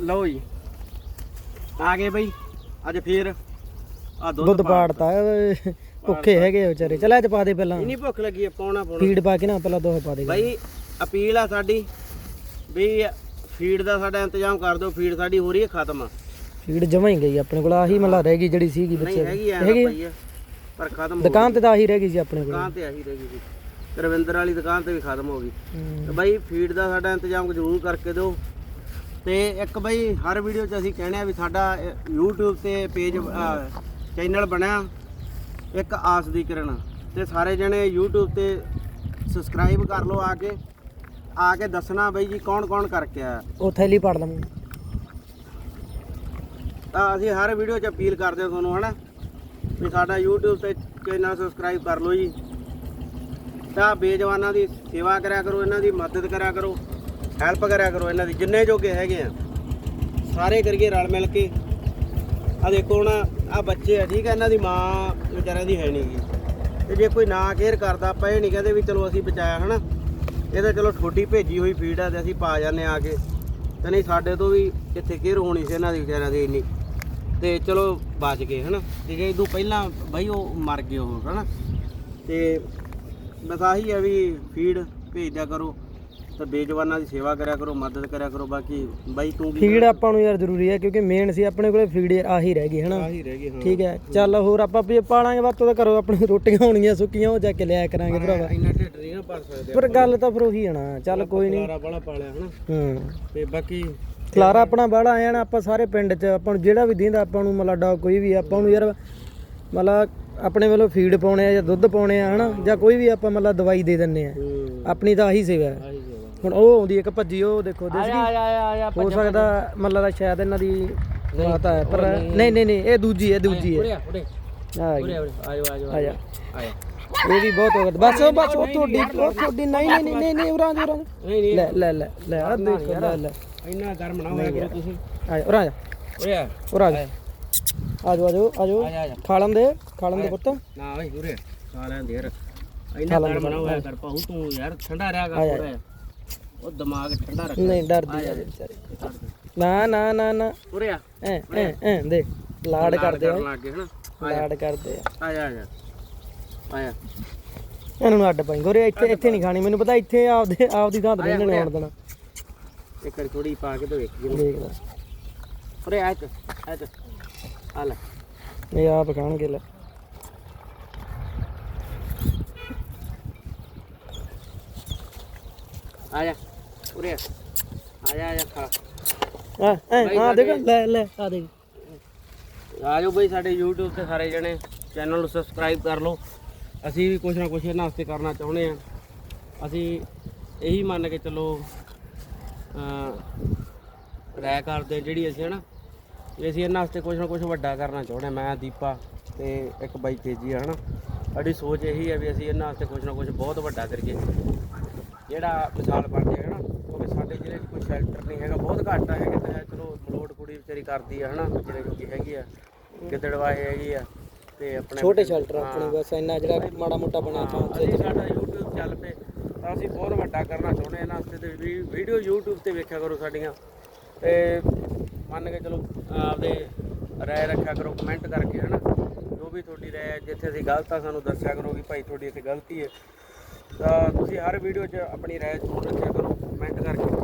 ਲਓ ਜੀ। ਆ ਗਏ ਬਈ। ਅੱਜ ਫੇਰ ਆ ਦੁੱਧ ਪਾੜਤਾ। ਓਏ, ਭੁੱਖੇ ਹੈਗੇ ਆ ਵਿਚਾਰੇ। ਚੱਲ ਚ ਪਾ ਦੇ ਪਹਿਲਾਂ। ਇਨੀ ਭੁੱਖ ਲੱਗੀ ਆ ਪਾਉਣਾ ਪਾਉਣਾ। ਫੀਡ ਪਾ ਕੇ ਨਾ ਪਹਿਲਾਂ ਦੁੱਧ ਪਾ ਦੇ। ਬਈ ਅਪੀਲ ਆ ਸਾਡੀ ਵੀ ਫੀਡ ਦਾ ਸਾਡਾ ਇੰਤਜ਼ਾਮ ਕਰ ਦਿਓ। ਫੀਡ ਸਾਡੀ ਹੋ ਰਹੀ ਹੈ ਖਤਮ। ਫੀਡ ਜਮਾ ਹੀ ਗਈ ਆਪਣੇ ਕੋਲ। ਆਹੀ ਮਤਲਬ ਰਹਿ ਗਈ ਜਿਹੜੀ ਸੀਗੀ ਨਹੀਂ ਬੱਚੇ ਹੈਗੀ ਆ ਪਰ ਖਤਮ ਦੁਕਾਨ ਤੇ ਤਾਂ ਆਹੀ ਰਹਿ ਗਈ ਸੀ ਆਪਣੇ। ਕੋਲ। ਦੁਕਾਨ ਤੇ ਆਹੀ ਰਹਿ ਗਈ ਸੀ। ਰਵਿੰਦਰ ਵਾਲੀ ਦੁਕਾਨ ਤੇ ਵੀ ਖਤਮ ਹੋ ਗਈ। ਤੇ ਬਾਈ ਫੀਡ ਦਾ ਸਾਡਾ ਇੰਤਜ਼ਾਮ ਜ਼ਰੂਰ ਕਰਕੇ ਦਿਓ। ਤੇ ਇੱਕ ਬਾਈ ਹਰ ਵੀਡੀਓ 'ਚ ਅਸੀਂ ਕਹਿੰਦੇ ਆ ਵੀ ਸਾਡਾ YouTube ਤੇ ਪੇਜ ਚੈਨਲ ਬਣਿਆ। ਇੱਕ ਆਸ ਦੀ ਕਿਰਨ। ਤੇ ਸਾਰੇ ਜਣੇ YouTube ਤੇ ਸਬਸਕ੍ਰਾਈਬ ਕਰ ਲਓ ਆ ਕੇ। ਆ ਕੇ ਦੱਸਣਾ ਬਾਈ ਜੀ ਕੌਣ ਕੌਣ ਕਰਕੇ ਆਇਆ। ਉਹ ਥੈਲੀ ਪਾੜ ਲਵਾਂ। ਤਾਂ ਅਸੀਂ ਹਰ ਵੀਡੀਓ 'ਚ ਅਪੀਲ ਕਰਦੇ ਹਾਂ ਤੁਹਾਨੂੰ ਹਨਾ? ਵੀ ਸਾਡਾ YouTube ਤੇ ਚੈਨਲ ਸਬਸਕ੍ਰਾਈਬ ਕਰ ਲਓ ਜੀ। ਤਾਂ ਬੇਜਵਾਨਾਂ ਦੀ ਸੇਵਾ ਕਰਿਆ ਕਰੋ ਇਹਨਾਂ ਦੀ ਮਦਦ ਕਰਿਆ ਕਰੋ। ਹੈਲਪ ਕਰਿਆ ਕਰੋ ਇਹਨਾਂ ਦੀ, ਜਿੰਨੇ ਜੋਗੇ ਹੈਗੇ ਆ। ਸਾਰੇ ਕਰੀਏ ਰਲ ਮਿਲ ਕੇ। ਆ ਦੇਖੋ ਹੁਣ ਆ ਬੱਚੇ ਆ, ਠੀਕ ਆ, ਇਹਨਾਂ ਦੀ ਮਾਂ ਵਿਚਾਰਿਆਂ ਦੀ ਹੈ ਨਹੀਂਗੀ ਤੇ ਜੇ ਕੋਈ ਨਾ ਕੇਅਰ ਕਰਦਾ, ਆਪਾਂ ਇਹ ਨਹੀਂ ਕਹਿੰਦੇ ਵੀ ਚਲੋ ਅਸੀਂ ਬਚਾਇਆ, ਹਨਾ? ਇਹ ਤਾਂ ਚਲੋ ਛੋਟੀ ਭੇਜੀ ਹੋਈ ਫੀਡ ਆ ਤੇ ਅਸੀਂ ਪਾ ਜਾਂਦੇ ਆ ਕੇ। ਤੇ ਨਹੀਂ ਸਾਡੇ ਤੋਂ ਵੀ ਇੱਥੇ ਕੇਅਰ ਹੋਣੀ ਸੀ ਇਹਨਾਂ ਦੀ ਵਿਚਾਰਿਆਂ ਦੀ ਇੰਨੀ। ਤੇ ਚਲੋ ਬਚ ਗਏ, ਹਨਾ? ਤੇ ਜੇ ਇਦੋਂ ਪਹਿਲਾਂ ਬਈ ਉਹ ਮਰ ਗਏ ਉਹ, ਹਨਾ? ਤੇ ਬਸ ਆਹੀ ਆ ਵੀ ਫੀਡ ਭੇਜਿਆ ਕਰੋ। ਤੇ ਬੇਜਵਾਨਾਂ ਦੀ ਸੇਵਾ ਕਰਿਆ ਕਰੋ ਮਦਦ ਕਰਿਆ ਕਰੋ ਬਾਕੀ ਬਾਈ ਤੂੰ ਕੀ ਫੀਡ ਆਪਾਂ ਨੂੰ ਯਾਰ ਜ਼ਰੂਰੀ ਹੈ ਕਿਉਂਕਿ ਮੇਨ ਸੀ ਆਪਣੇ ਕੋਲੇ ਫੀਡ ਆਹੀ ਰਹਿ ਗਈ ਹਨਾ? ਆਹੀ ਰਹਿ ਗਏ ਹਾਂ। ਠੀਕ ਹੈ ਚੱਲ ਹੋਰ ਆਪਾਂ ਵੀ ਪਾਲਾਂਗੇ ਵੱਧ ਤੋਂ ਕਰੋ ਆਪਣੀ ਰੋਟੀਆਂ ਹੋਣਗੀਆਂ ਸੁੱਕੀਆਂ ਉਹ ਜਾ ਕੇ ਲਿਆ ਕਰਾਂਗੇ ਭਰਾਵਾ। ਇੰਨਾ ਢਿੱਡ ਨਹੀਂ ਨਾ ਭਰ ਸਕਦੇ ਪਰ ਗੱਲ ਤਾਂ ਫਿਰ ਉਹੀ ਆਣਾ ਚੱਲ ਕੋਈ ਨਹੀਂ। ਸਾਰਾ ਬੜਾ ਪਾਲਿਆ ਹਨਾ? ਹੂੰ। ਤੇ ਬਾਕੀ ਖਲਾਰਾ ਆਪਣਾ ਬਾਹਲਾ ਆਇਆ ਨਾ ਆਪਾਂ ਸਾਰੇ ਪਿੰਡ 'ਚ ਆਪਾਂ ਨੂੰ ਜਿਹੜਾ ਵੀ ਦਿੰਦਾ ਆਪਾਂ ਨੂੰ ਮਤਲਬ ਡਾਗ ਕੋਈ ਵੀ ਆਪਾਂ ਨੂੰ ਯਾਰ ਮਤਲਬ ਆਪਣੇ ਵੱਲੋਂ ਫੀਡ ਪਾਉਣੇ ਆ ਜਾਂ ਦੁੱਧ ਪਾਉਣੇ ਆ ਹਨਾ? ਜਾਂ ਕੋਈ ਵੀ ਆਪਾਂ ਮਤਲਬ ਦਵਾਈ ਦੇ ਦਿੰਨੇ ਆ। ਆਪਣੀ ਤਾਂ ਆਹੀ ਸੇਵਾ ਹੈ। ਹੁਣ ਉਹ ਆਉਂਦੀ ਇੱਕ ਭੱਜੀ ਉਹ ਦੇਖੋ ਆ ਜਾ ਆ ਜਾ ਹੋ ਸਕਦਾ ਮਤਲਬ ਦਾ ਸ਼ਾਇਦ ਇਹਨਾਂ ਦੀ ਮਾਤਾ ਹੈ ਪਰ ਨਹੀਂ। ਨਹੀਂ ਨਹੀਂ ਇਹ ਦੂਜੀ ਹੈ ਦੂਜੀ ਹੈ। ਉਰੇ ਉਰੇ। ਆ ਗਈ। ਉਰੇ ਆ ਜਾ ਆ ਜਾ ਆ ਜਾ ਆ ਜਾ ਇਹ ਵੀ ਬਹੁਤ ਵਕਤ ਬਸ ਉਹ ਬਸ ਉਹ ਤੁਹਾਡੀ ਉਹ ਤੁਹਾਡੀ ਨਹੀਂ ਨਹੀਂ ਨਹੀਂ ਨਹੀਂ ਉਰਾਂ ਉਰਾਂ। ਨਹੀਂ ਨਹੀਂ। ਲੈ ਲੈ ਲੈ ਲੈ ਆ ਦੇਖੋ ਲੈ ਲੈ। ਇੰਨਾ ਗਰਮ ਨਾ ਹੋਇਆ ਕਰੋ ਤੁਸੀਂ। ਆ ਜਾ ਉਰਾਂ ਜਾ। ਉਰੇ ਆ। ਉਰਾਂ ਜਾ ਆ ਜਾਓ ਆ ਜਾਓ ਆ ਜਾਓ ਆ ਜਾ ਆ ਜਾ ਖਾ ਲੈਂਦੇ ਖਾ ਲੈਂਦੇ ਪੁੱਤ। ਨਾ ਓਏ ਉਰੇ ਖਾ ਲੈਂਦੇ ਯਾਰ। ਇੰਨਾ ਗਰਮ ਨਾ ਹੋਇਆ ਕਰ ਪਾਉ ਤੂੰ ਯਾਰ ਠੰਡਾ ਰਿਹਾ ਕਰ ਥੋੜਾ ਉਹ ਦਿਮਾਗ ਠੰਡਾ ਰੱਖ ਨਹੀਂ ਡਰਦੀ ਆ ਵਿਚਾਰੀ। ਨਾ ਨਾ ਨਾ ਨਾ। ਉਰੇ ਆ। ਐ ਐ ਐ ਦੇ ਲਾਡ ਕਰਦੇ ਆ। ਲੱਗ ਗਏ ਹਨਾ? ਲਾਡ ਕਰਦੇ ਆ। ਆ ਜਾ ਆ ਜਾ ਆ ਜਾ ਇਹਨਾਂ ਨੂੰ ਅੱਡ ਪਾਈ। ਗੋਰੇ ਇੱਥੇ ਇੱਥੇ ਨਹੀਂ ਖਾਣੀ। ਮੈਨੂੰ ਪਤਾ ਇੱਥੇ ਆਪਦੇ ਆਪਦੀ ਥਾਂ ਤੇ ਇਹਨਾਂ ਨੇ ਆਉਣ ਦੇਣਾ ਇੱਕ ਵਾਰੀ ਥੋੜੀ ਪਾ ਕੇ ਤੇ ਵੇਖੀ ਦੇਖ ਲੈ। ਉਰੇ ਆ ਚ ਆ ਚ ਆ ਲੈ। ਇਹ ਆਪ ਖਾਣਗੇ ਲੈ। ਆ ਜਾ ਉਰੇ ਆ। ਆ ਜਾ ਆ ਜਾ ਖਾ। ਆ ਐ ਆ ਦੇਖ ਲੈ ਲੈ ਆ ਦੇਖ। ਆ ਜਾਓ ਬਈ ਸਾਡੇ YouTube ਤੇ ਸਾਰੇ ਜਣੇ। ਚੈਨਲ ਨੂੰ ਸਬਸਕ੍ਰਾਈਬ ਕਰ ਲਓ। ਅਸੀਂ ਵੀ ਕੁਝ ਨਾ ਕੁਝ ਇਹਨਾਂ ਵਾਸਤੇ ਕਰਨਾ ਚਾਹੁੰਦੇ ਆ ਅਸੀਂ ਇਹੀ ਮੰਨ ਕੇ ਚੱਲੋ ਅ ਰਾਇ ਕਰਦੇ ਜਿਹੜੀ ਅਸੀਂ ਹਨਾ? ਅਸੀਂ ਇਹਨਾਂ ਵਾਸਤੇ ਕੁਝ ਨਾ ਕੁਝ ਵੱਡਾ ਕਰਨਾ ਚਾਹੁੰਦੇ। ਮੈਂ ਦੀਪਾ ਤੇ ਇੱਕ ਬਾਈ ਤੇਜੀ ਹਨਾ? ਸਾਡੀ ਸੋਚ ਇਹੀ ਹੈ ਵੀ ਅਸੀਂ ਇਹਨਾਂ ਵਾਸਤੇ ਕੁਝ ਨਾ ਕੁਝ ਬਹੁਤ ਵੱਡਾ ਕਰੀਏ। ਜਿਹੜਾ ਮਿਸਾਲ ਬਣ ਜਾਏ ਹਨਾ ਕਿਉਂਕਿ ਸਾਡੇ ਜ਼ਿਲ੍ਹੇ 'ਚ ਕੋਈ ਸ਼ੈਲਟਰ ਨਹੀਂ ਹੈਗਾ ਬਹੁਤ ਘੱਟ ਆ ਹੈਗੇ ਤਾਂ ਹੈ ਚਲੋ ਮਲੋਟ ਕੁੜੀ ਵਿਚਾਰੀ ਕਰਦੀ ਆ ਹਨਾ ਜਿਹੜੇ ਜੋਗੀ ਹੈਗੀ ਆ ਗਿੱਦੜਵਾਏ ਹੈਗੀ ਆ ਤੇ ਆਪਣੇ ਛੋਟੇ ਸ਼ੈਲਟਰ ਆਪਣੇ ਬਸ ਇੰਨਾ ਜਿਹੜਾ ਮਾੜਾ ਮੋਟਾ ਥਾਂ ਅਸੀਂ ਸਾਡਾ YouTube ਚੱਲ ਪਏ ਤਾਂ ਅਸੀਂ ਬਹੁਤ ਵੱਡਾ ਕਰਨਾ ਚਾਹੁੰਦੇ ਹਾਂ ਇਹਨਾਂ ਵਾਸਤੇ ਤੇ ਵੀ- ਵੀਡੀਓ YouTube ਤੇ ਵੇਖਿਆ ਕਰੋ ਸਾਡੀਆਂ ਤੇ ਮੰਨ ਕੇ ਚਲੋ ਆਪਦੇ ਰਾਏ ਰੱਖਿਆ ਕਰੋ ਕਮੈਂਟ ਕਰਕੇ ਹਨਾ ਜੋ ਵੀ ਤੁਹਾਡੀ ਰਾਏ ਹੈ, ਜਿੱਥੇ ਅਸੀਂ ਗਲਤ ਆ ਸਾਨੂੰ ਦੱਸਿਆ ਕਰੋ ਕਿ ਭਾਈ ਤੁਹਾਡੀ ਇੱਥੇ ਗਲਤੀ ਹੈ। ਤਾਂ ਤੁਸੀਂ ਹਰ ਵੀਡੀਓ 'ਚ ਆਪਣੀ ਰਾਏ ਜ਼ਰੂਰ ਰੱਖਿਆ ਕਰੋ ਕਮੈਂਟ ਕਰਕੇ